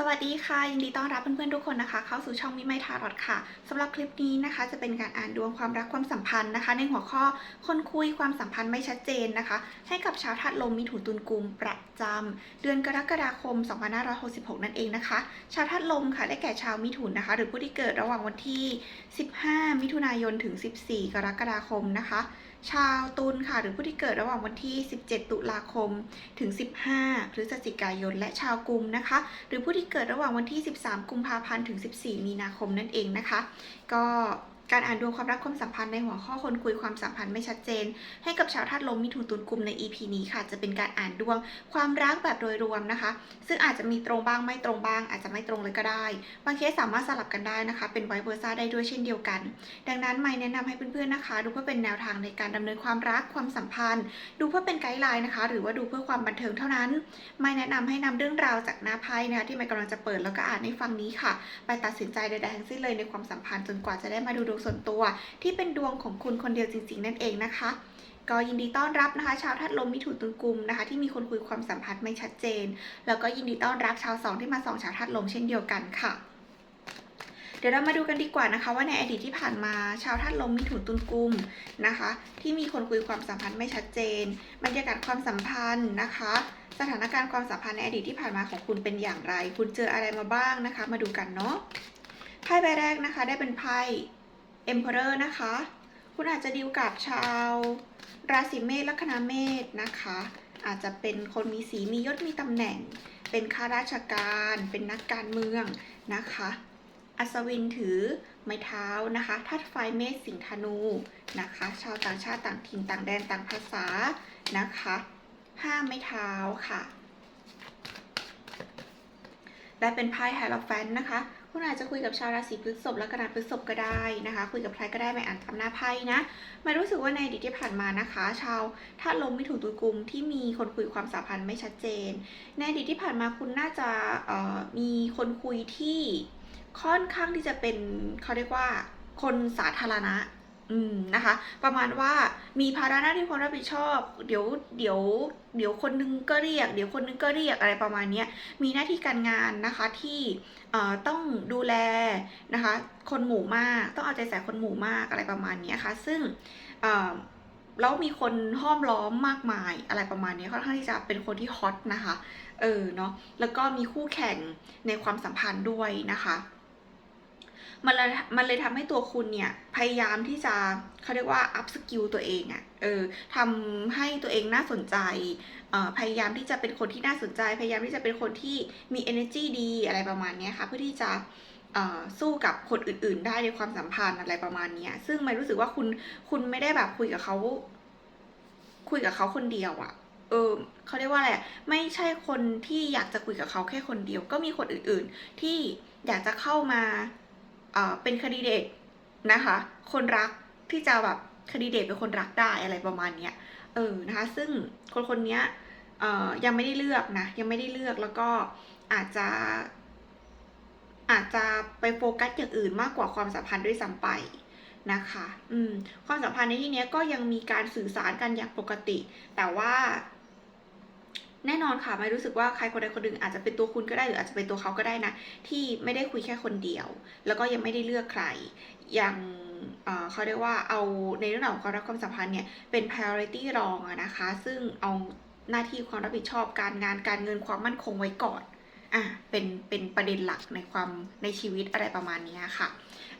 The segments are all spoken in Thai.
สวัสดีค่ะ ยินดีต้อนรับเพื่อนๆทุกคนนะคะ เข้าสู่ช่องมิไมทารอดค่ะสำหรับคลิปนี้นะคะ จะเป็นการอ่านดวงความรักความสัมพันธ์นะคะ ในหัวข้อคนคุยความสัมพันธ์ไม่ชัดเจนนะคะ ให้กับชาวธาตุลมมิถุนตุลกุมประจำเดือนกรกฎาคม 2566 นั่นเองนะคะ ชาวธาตุลมค่ะได้แก่ชาวมิถุนนะคะ หรือผู้ที่เกิดระหว่างวันที่ 15 มิถุนายนถึง 14 กรกฎาคมนะคะ ชาวตุลค่ะ หรือผู้ที่เกิดระหว่างวันที่ 17 ตุลาคมถึง 15 พฤศจิกายน และชาวกุมนะคะ หรือผู้ที่เกิดระหว่างวันที่ 13 กุมภาพันธ์ถึง 14 มีนาคมนั่นเองนะคะ ก็ การอ่านดวงความรักความสัมพันธ์ในหัวข้อคนคุยความสัมพันธ์ไม่ชัดเจน ให้กับชาวธาตุลมมิถุนตุลกุมใน EP นี้ค่ะ จะเป็นการอ่านดวงความรักแบบโดยรวมนะคะ ซึ่งอาจจะมีตรงบ้างไม่ตรงบ้าง อาจจะไม่ตรงเลยก็ได้ บางเคสสามารถสลับกันได้นะคะ เป็นไวเวอร์ซ่าได้ด้วยเช่นเดียวกัน ดังนั้นไม่แนะนำให้เพื่อนๆนะคะ ดูเพื่อเป็นแนวทางในการดำเนินความรักความสัมพันธ์ ดูเพื่อเป็นไกด์ไลน์นะคะ หรือว่าดูเพื่อความบันเทิงเท่านั้น ไม่แนะนำให้นำเรื่องราวจากหน้าไพ่นะคะที่ไม่กำลังจะเปิดแล้วก็อ่านให้ฟังนี้ค่ะ ไปตัดสินใจใดๆทั้งสิ้นเลยในความสัมพันธ์จนกว่าจะได้มาดูดวงส่วนตัว ที่เป็นดวงของคุณคนเดียวจริง ๆ นั่นเองนะคะ ก็ยินดีต้อนรับนะคะ ชาวธาตุลมมิถุนตุลกุมนะคะ ที่มีคนคุยความสัมพันธ์ไม่ชัดเจน แล้วก็ยินดีต้อนรับชาวสองที่มาสองชาวธาตุลมเช่นเดียวกันค่ะเดี๋ยวเรามาดูกันดีกว่านะคะว่าในอดีตที่ผ่านมาชาวธาตุลมมิถุนตุลกุมนะคะ ที่มีคนคุยความสัมพันธ์ไม่ชัดเจน บรรยากาศความสัมพันธ์นะคะ สถานการณ์ความสัมพันธ์ในอดีตที่ผ่านมาของคุณเป็นอย่างไร คุณเจออะไรมาบ้างนะคะ มาดูกันเนาะไพ่ใบแรกนะคะ ได้เป็นไพ่ Emperor นะคะ คุณอาจจะดีลกับชาวราศีเมษลัคนาเมษนะคะ อาจจะเป็นคนมีสีมียศมีตำแหน่ง เป็นข้าราชการ เป็นนักการเมืองนะคะ อัศวินถือไม้เท้านะคะธาตุไฟเมษสิงธนูนะคะ ชาวต่างชาติต่างถิ่นต่างแดนต่างภาษานะคะห้าไม้เท้าค่ะ และเป็นไพ่ไฮโลแฟนนะคะ คุณอาจจะคุยกับชาวราศีพฤษภและกระดาษพฤษภก็ได้นะคะ คุยกับใครก็ได้ไม่อ่านตามหน้าไพ่นะมารู้สึกว่าในอดีตที่ผ่านมานะคะ ชาวธาตุลมมิถุนตุลกุมที่มีคนคุยความสัมพันธ์ไม่ชัดเจน ในอดีตที่ผ่านมาคุณน่าจะมีคนคุยที่ค่อนข้างที่จะเป็นเขาเรียกว่าคนสาธารณะ อืมนะคะ ประมาณว่ามีภาระหน้าที่ความรับผิดชอบ เดี๋ยวเดี๋ยวเดี๋ยวคนนึงก็เรียก เดี๋ยวคนนึงก็เรียกอะไรประมาณนี้มีหน้าที่การงานนะคะที่ต้องดูแลนะคะ คนหมู่มาก ต้องเอาใจใส่คนหมู่มากอะไรประมาณนี้ค่ะ ซึ่งแล้วมีคนห้อมล้อมมากมายอะไรประมาณนี้ค่อนข้างที่จะเป็นคนที่ฮอตนะคะ เออเนาะแล้วก็มีคู่แข่งในความสัมพันธ์ด้วยนะคะ มันเลยมันเลยทำให้ตัวคุณเนี่ยพยายามที่จะเขาเรียกว่า up skill ตัวเองอะ่ะเออทำให้ตัวเองน่าสนใจเอ่อพยายามที่จะเป็นคนที่น่าสนใจ พยายามที่จะเป็นคนที่มี energy ดีอะไรประมาณนี้ค่ะเพื่อที่จะอ่อสู้กับคนอื่น ๆ ได้ในความสัมพันธ์อะไรประมาณเนี้ยซึ่งไม่รู้สึกว่าคุณคุณไม่ได้แบบคุยกับเขาคุยกับเขาคนเดียวอะเออเขาเรียกว่าอะไรไม่ใช่คนที่อยากจะคุยกับเขาแค่คนเดียว ก็มีคนอื่น ๆ ที่อยากจะเข้ามา เป็นคดีเดตนะคะ คนรักที่จะแบบคดีเดตเป็นคนรักได้อะไรประมาณเนี้ยเออนะคะ ซึ่งคนคนนี้ยยังไม่ได้เลือกนะยังไม่ได้เลือกแล้วก็อาจจะ อาจจะไปโฟกัสอย่างอื่นมากกว่าความสัมพันธ์ด้วยซ้ำไปนะคะ อืม ความสัมพันธ์ในที่นี้ก็ยังมีการสื่อสารกันอย่างปกติ แต่ว่า แน่นอนค่ะไม่รู้สึกว่าใครคนใดคนหนึ่งอาจจะเป็นตัวคุณก็ได้หรืออาจจะเป็นตัวเขาก็ได้นะ ที่ไม่ได้คุยแค่คนเดียว แล้วก็ยังไม่ได้เลือกใครอย่างเเขาเรียกว่าเอาในเรื่องของความรักความสัมพันธ์เนี่ยเป็น priority รองนะคะ ซึ่งเอาหน้าที่ความรับผิดชอบการงานการเงินความมั่นคงไว้ก่อน อะเป็นเป็นประเด็นหลักในความในชีวิตอะไรประมาณนี้ค่ะ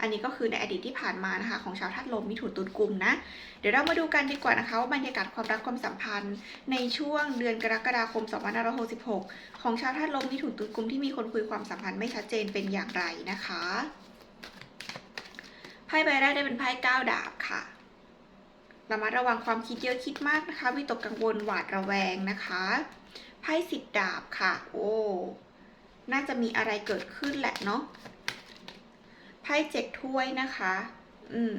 อันนี้ก็คือในอดีตที่ผ่านมานะคะของชาวธาตุลมมิถุนตุลกุมนะ เดี๋ยวเรามาดูกันดีกว่านะคะว่าบรรยากาศความรักความสัมพันธ์ ในช่วงเดือนกรกฎาคม 2566 ของชาวธาตุลมมิถุนตุลกุมที่มีคนคุยความสัมพันธ์ไม่ชัดเจนเป็นอย่างไรนะคะไพ่ใบแรกได้เป็นไพ่ก้าดาบค่ะระมัดระวังความคิดเยอะคิดมากนะคะวิตกกังวลหวาดระแวงนะคะไพ่สิบดาบค่ะ โอ้ น่าจะมีอะไรเกิดขึ้นแหละเนาะไพ่เจ็ดถ้วยนะคะ อืม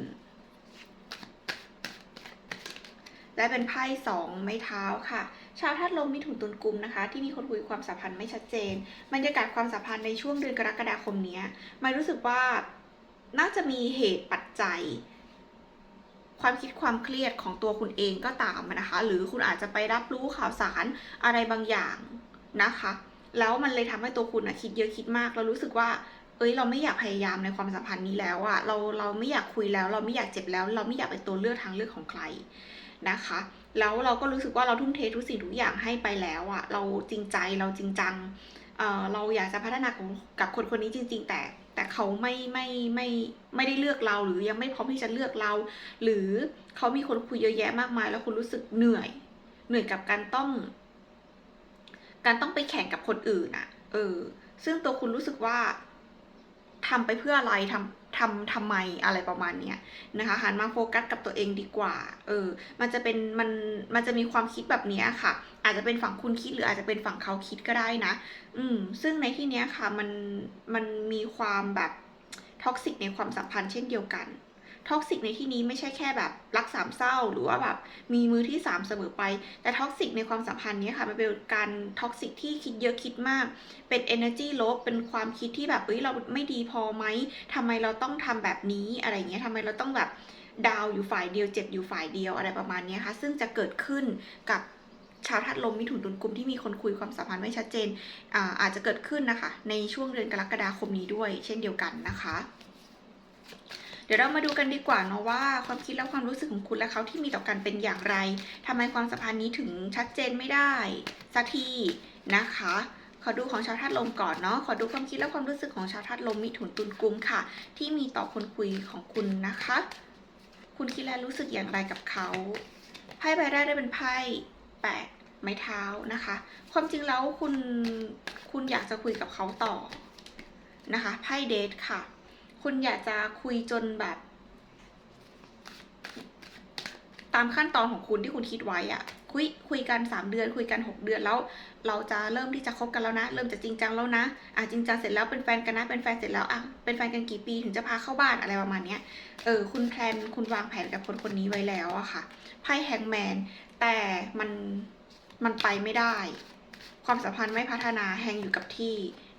และเป็นไพ่สองไม้เท้าค่ะ ชาวธาตุลมมิถุนตุลกุมนะคะ ที่มีคนคุยความสัมพันธ์ไม่ชัดเจนบรรยากาศความสัมพันธ์ในช่วงเดือนกรกฎาคมนี้ไม่รู้สึกว่าน่าจะมีเหตุปัจจัย ความคิดความเครียดของตัวคุณเองก็ตามนะคะ หรือคุณอาจจะไปรับรู้ข่าวสารอะไรบางอย่างนะคะ แล้วมันเลยทำให้ตัวคุณอะคิดเยอะคิดมากเรารู้สึกว่า เอ้ยเราไม่อยากพยายามในความสัมพันธ์นี้แล้วอะเราเราไม่อยากคุยแล้ว เราไม่อยากเจ็บแล้ว เราไม่อยากเป็นตัวเลือกทางเลือกของใครนะคะ แล้วเราก็รู้สึกว่าเราทุ่มเททุกสิ่งทุกอย่างให้ไปแล้วอะเราจริงใจเราจริงจังเออเราอยากจะพัฒนาของกับคนคนนี้จริง ๆ แต่แต่เขาไม่ไม่ไม่ไม่ได้เลือกเราหรือยังไม่พร้อมที่จะเลือกเรา หรือเขามีคนคุยเยอะแยะมากมาย แล้วคุณรู้สึกเหนื่อย เหนื่อยกับการต้อง การต้องไปแข่งกับคนอื่นอะเออ ซึ่งตัวคุณรู้สึกว่าทำไปเพื่ออะไรทำทำทำไมอะไรประมาณเนี้ยนะคะหันมาโฟกัสกับตัวเองดีกว่า เออ มันจะเป็นมันมันจะมีความคิดแบบเนี้ยค่ะ อาจจะเป็นฝั่งคุณคิดหรืออาจจะเป็นฝั่งเขาคิดก็ได้นะ อืม ซึ่งในที่เนี้ยค่ะ มันมันมีความแบบท็อกซิกในความสัมพันธ์เช่นเดียวกัน ท็อกซิกในที่นี้ไม่ใช่แค่แบบรักสามเศร้า หรือว่าแบบมีมือที่สามเสมอไป แต่ท็อกซิกในความสัมพันธ์นี้ค่ะมันเป็นการท็อกซิกที่คิดเยอะคิดมาก เป็น energy ลบ เป็นความคิดที่แบบเอ้ยเราไม่ดีพอไหมทำไมเราต้องทำแบบนี้อะไรเงี้ยทำไมเราต้องแบบดาวอยู่ฝ่ายเดียวเจ็บอยู่ฝ่ายเดียวอะไรประมาณนี้ค่ะซึ่งจะเกิดขึ้นกับชาวธาตุลมมิถุนตุลกุมที่มีคนคุยความสัมพันธ์ไม่ชัดเจนอาอาจจะเกิดขึ้นนะคะ ในช่วงเดือนกรกฎาคมนี้ด้วย เช่นเดียวกันนะคะ ดี๋ยวเรามาดูกันดีกว่าเนาะว่าความคิดและความรู้สึกของคุณและเขาที่มีต่อกันเป็นอย่างไรทำไมความสัมพันธ์นี้ถึงชัดเจนไม่ได้สักทีนะคะขอดูของชาวธาตุลมก่อนเนาะ ขอดูความคิดและความรู้สึกของชาวธาตุลมมิถุนตุลกุมค่ะ ที่มีต่อคนคุยของคุณนะคะ คุณคิดและรู้สึกอย่างไรกับเขาไพ่ใบแรกได้เป็นไพ่แปดไม้เท้านะคะ ความจริงแล้วคุณคุณอยากจะคุยกับเขาต่อนะคะไพ่เดทค่ะ คุณอยากจะคุยจนแบบ ตามขั้นตอนของคุณที่คุณคิดไว้อะคุยคุยกันสามเดือน คุยกันหกเดือนแล้ว เราจะเริ่มที่จะคบกันแล้วนะ เริ่มจะจริงจังแล้วนะอะจริงจังเสร็จแล้วเป็นแฟนกันนะ เป็นแฟนเสร็จแล้วอะเป็นแฟนกันกี่ปีถึงจะพาเข้าบ้านอะไรประมาณเนี้ยเออคุณแพลนคุณวางแผนกับคนคนนี้ไว้แล้วอะค่ะไพ่แฮงแมนแต่มันมันไปไม่ได้ ความสัมพันธ์ไม่พัฒนาแฮงอยู่กับที่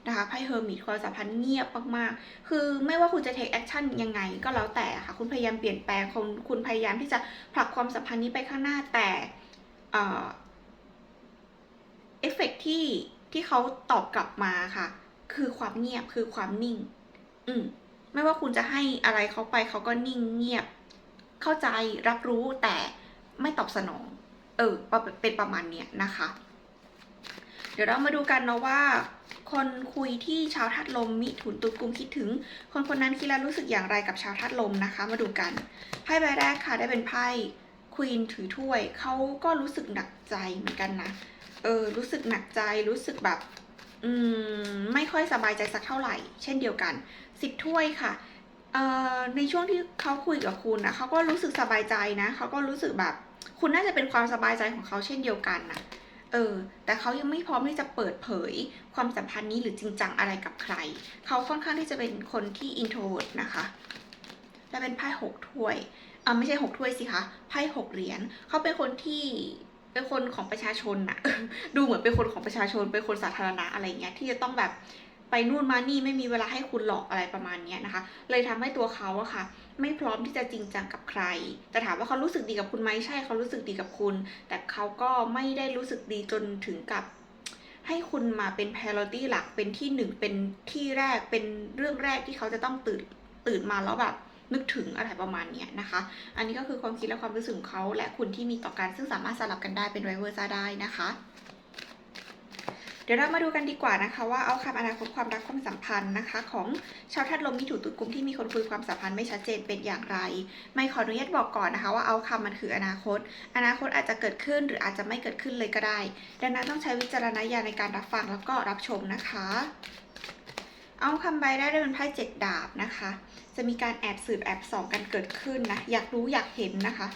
นะคะไพ่เฮอร์มิตความสัมพันธ์เงียบมากๆ คือไม่ว่าคุณจะ take action ยังไงก็แล้วแต่ค่ะ คุณพยายามเปลี่ยนแปลงคุณคุณพยายามที่จะผลักความสัมพันธ์นี้ไปข้างหน้าแต่เอ่อเอฟเฟกที่ที่เขาตอบกลับมาค่ะ คือความเงียบคือความนิ่ง อืมไม่ว่าคุณจะให้อะไรเขาไปเขาก็นิ่งเงียบ เข้าใจรับรู้แต่ไม่ตอบสนอง เออเป็นประมาณเนี้ยนะคะ เดี๋ยวเรามาดูกันเนาะว่า คนคุยที่ชาวธาตุลมมิถุนตุลกุมคิดถึง คนคนนั้นคิดและรู้สึกอย่างไรกับชาวธาตุลมนะคะ มาดูกันไพ่ใบแรกค่ะได้เป็นไพ่ควีนถือถ้วยเขาก็รู้สึกหนักใจเหมือนกันนะเออรู้สึกหนักใจรู้สึกแบบอืมไม่ค่อยสบายใจสักเท่าไหร่ เช่นเดียวกันสิบถ้วยค่ะเอ่อในช่วงที่เขาคุยกับคุณนะเขาก็รู้สึกสบายใจนะเขาก็รู้สึกแบบ คุณน่าจะเป็นความสบายใจของเขาเช่นเดียวกันนะ เออ แต่เขายังไม่พร้อมที่จะเปิดเผยความสัมพันธ์นี้หรือจริงจังอะไรกับใคร เขาค่อนข้างที่จะเป็นคนที่ introvert นะคะ และเป็นไพ่หกถ้วยอ่าไม่ใช่หกถ้วยสิคะ ไพ่หกเหรียญ เขาเป็นคนที่เป็นคนของประชาชนน่ะดูเหมือนเป็นคนของประชาชน เป็นคนสาธารณะอะไรเงี้ยที่จะต้องแบบ ไปนู่นมานี่ไม่มีเวลาให้คุณหลอกอะไรประมาณนี้นะคะ เลยทำให้ตัวเขาอะค่ะ ไม่พร้อมที่จะจริงจังกับใคร แต่ถามว่าเขารู้สึกดีกับคุณไหมใช่เขารู้สึกดีกับคุณ แต่เขาก็ไม่ได้รู้สึกดีจนถึงกับให้คุณมาเป็น priority หลักเป็นที่หนึ่งเป็นที่แรกเป็นเรื่องแรกที่เขาจะต้องตื่นตื่นมาแล้วแบบนึกถึงอะไรประมาณนี้นะคะ อันนี้ก็คือความคิดและความรู้สึกของเขา และคุณที่มีต่อกันซึ่งสามารถสลับกันได้เป็นไวเวอร์ซ่าได้นะคะ เดี๋ยวเรามาดูกันดีกว่านะคะ ว่าเอาคำอนาคตความรักความสัมพันธ์นะคะ ของชาวธาตุลมมิถุนตุลกุมที่มีคนคุยความสัมพันธ์ไม่ชัดเจนเป็นอย่างไร ไม่ขออนุญาตบอกก่อนนะคะว่าเอาคำมันคืออนาคต อนาคตอาจจะเกิดขึ้นหรืออาจจะไม่เกิดขึ้นเลยก็ได้ ดังนั้นต้องใช้วิจารณญาณในการรับฟังแล้วก็รับชมนะคะ เอาคำใบได้ด้วยเป็นไพ่เจ็ดดาบนะคะ จะมีการแอบสืบแอบส่องกันเกิดขึ้นนะ อยากรู้อยากเห็นนะคะ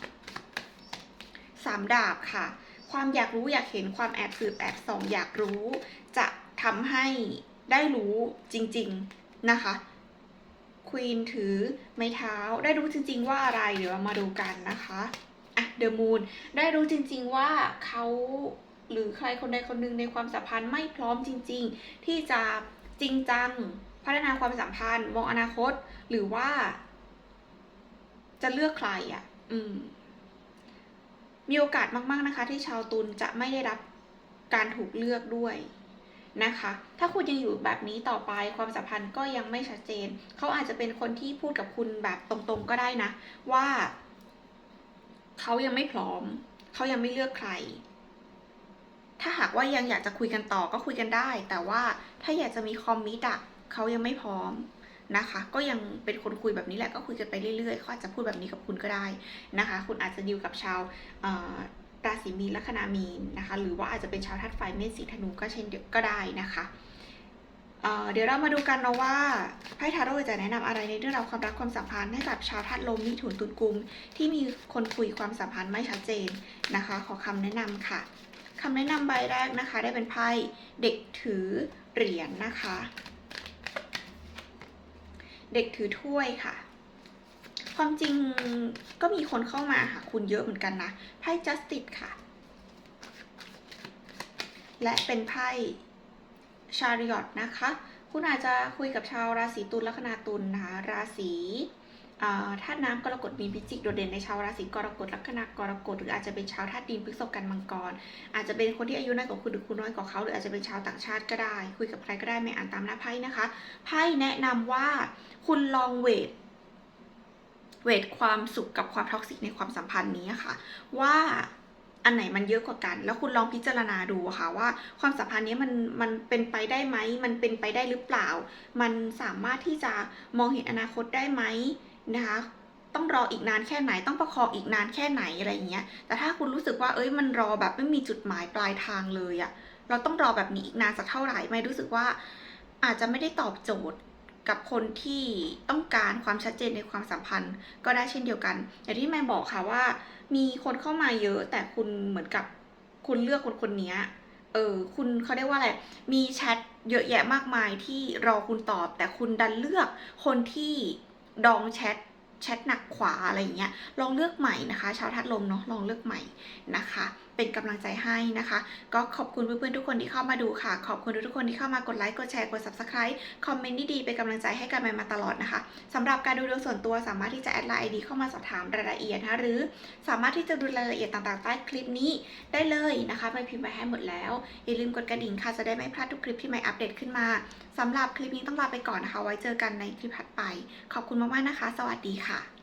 สามดาบค่ะ ความอยากรู้อยากเห็นความแอบสืบแอบส่องอยากรู้ จะทำให้ได้รู้จริง ๆ นะคะควีนถือไม้เท้าได้รู้จริง ๆ ว่าอะไรเดี๋ยวเรามาดูกันนะคะอะเดอะมูนได้รู้จริง ๆ ว่าเขาหรือใครคนใดคนหนึ่งในความสัมพันธ์ไม่พร้อมจริง ๆ ที่จะจริงจังพัฒนาความสัมพันธ์มองอนาคต หรือว่า จะเลือกใครอะ อืม มีโอกาสมากๆนะคะ ที่ชาวตุลจะไม่ได้รับการถูกเลือกด้วยนะคะ ถ้าคุณยังอยู่แบบนี้ต่อไปความสัมพันธ์ก็ยังไม่ชัดเจน เขาอาจจะเป็นคนที่พูดกับคุณแบบตรงๆก็ได้นะ ว่าเขายังไม่พร้อม เขายังไม่เลือกใคร ถ้าหากว่ายังอยากจะคุยกันต่อก็คุยกันได้ แต่ว่าถ้าอยากจะมีคอมมิตอะเขายังไม่พร้อม นะคะ ก็ยังเป็นคนคุยแบบนี้แหละก็คุยกันไปเรื่อยๆเขาอาจจะพูดแบบนี้กับคุณก็ได้นะคะ คุณอาจจะดีลกับชาวราศีมีนลัคนามีนนะคะ หรือว่าอาจจะเป็นชาวธาตุไฟเมษสีธนูก็เช่นเดียวก็ได้นะคะเเดี๋ยวเรามาดูกันเนาะว่าไพ่ทาโร่จะแนะนำอะไรในเรื่องราวความรักความสัมพันธ์ให้กับชาวธาตุลมมิถุนตุลกุม ที่มีคนคุยความสัมพันธ์ไม่ชัดเจนนะคะ ขอคำแนะนำค่ะคำแนะนำใบแรกนะคะ ได้เป็นไพ่เด็กถือเหรียญนะคะ เด็กถือถ้วยค่ะ ความจริงก็มีคนเข้ามาหาคุณเยอะเหมือนกันนะ ไพ่ justice ค่ะ และเป็นไพ่ชาริอตนะคะ คุณอาจจะคุยกับชาวราศีตุลลัคนาตุลนะคะ ราศี ธาตุน้ำกรกฎมีนพิจิกโดดเด่นในชาวราศีกรกฎลัคนากรกฎหรืออาจจะเป็นชาวธาตุดินพฤษภกันมังกร อาจจะเป็นคนที่อายุน้อยกว่าคุณหรือคุณน้อยกว่าเขาหรืออาจจะเป็นชาวต่างชาติก็ได้ คุยกับใครก็ได้ไม่อ่านตามหน้าไพ่นะคะไพ่แนะนำว่าคุณลองเวทเวทความสุขกับความท็อกซิกในความสัมพันธ์นี้ค่ะ ว่าอันไหนมันเยอะกว่ากัน แล้วคุณลองพิจารณาดูค่ะว่าความสัมพันธ์นี้มันมันเป็นไปได้ไหม มันเป็นไปได้หรือเปล่า มันสามารถที่จะมองเห็นอนาคตได้ไหม นะคะ ต้องรออีกนานแค่ไหน ต้องประคองอีกนานแค่ไหนอะไรเงี้ย แต่ถ้าคุณรู้สึกว่าเอ้ยมันรอแบบไม่มีจุดหมายปลายทางเลยอะเราต้องรอแบบนี้อีกนานสักเท่าไหร่ไม่รู้สึกว่าอาจจะไม่ได้ตอบโจทย์กับคนที่ต้องการความชัดเจนในความสัมพันธ์ ก็ได้เช่นเดียวกันอย่างที่แม่บอกค่ะว่า มีคนเข้ามาเยอะ แต่คุณเหมือนกับคุณเลือกคนคนนี้เออคุณเขาเรียกว่าอะไร มีแชทเยอะแยะมากมายที่รอคุณตอบ แต่คุณดันเลือกคนที่ ดองแชทแชทหนักขวาอะไรอย่างเงี้ยลองเลือกใหม่นะคะ ชาวทัดลมเนาะลองเลือกใหม่นะคะ เป็นกำลังใจให้นะคะ ก็ขอบคุณเพื่อนๆทุกคนที่เข้ามาดูค่ะ ขอบคุณทุกคนที่เข้ามากดไลค์ กดแชร์ กด subscribe คอมเมนต์ดีๆเป็นกำลังใจให้กันมาตลอดนะคะสำหรับการดูดวงส่วนตัวสามารถที่จะแอดไลน์ไอดีเข้ามาสอบถามรายละเอียดนะหรือสามารถที่จะดูรายละเอียดต่างๆใต้คลิปนี้ได้เลยนะคะไม่พิมพ์ไว้ให้หมดแล้ว อย่าลืมกดกระดิ่งค่ะจะได้ไม่พลาดทุกคลิปที่ใหม่อัปเดตขึ้นมาสำหรับคลิปนี้ต้องลาไปก่อนนะคะ ไว้เจอกันในคลิปถัดไป ขอบคุณมากๆนะคะ สวัสดีค่ะ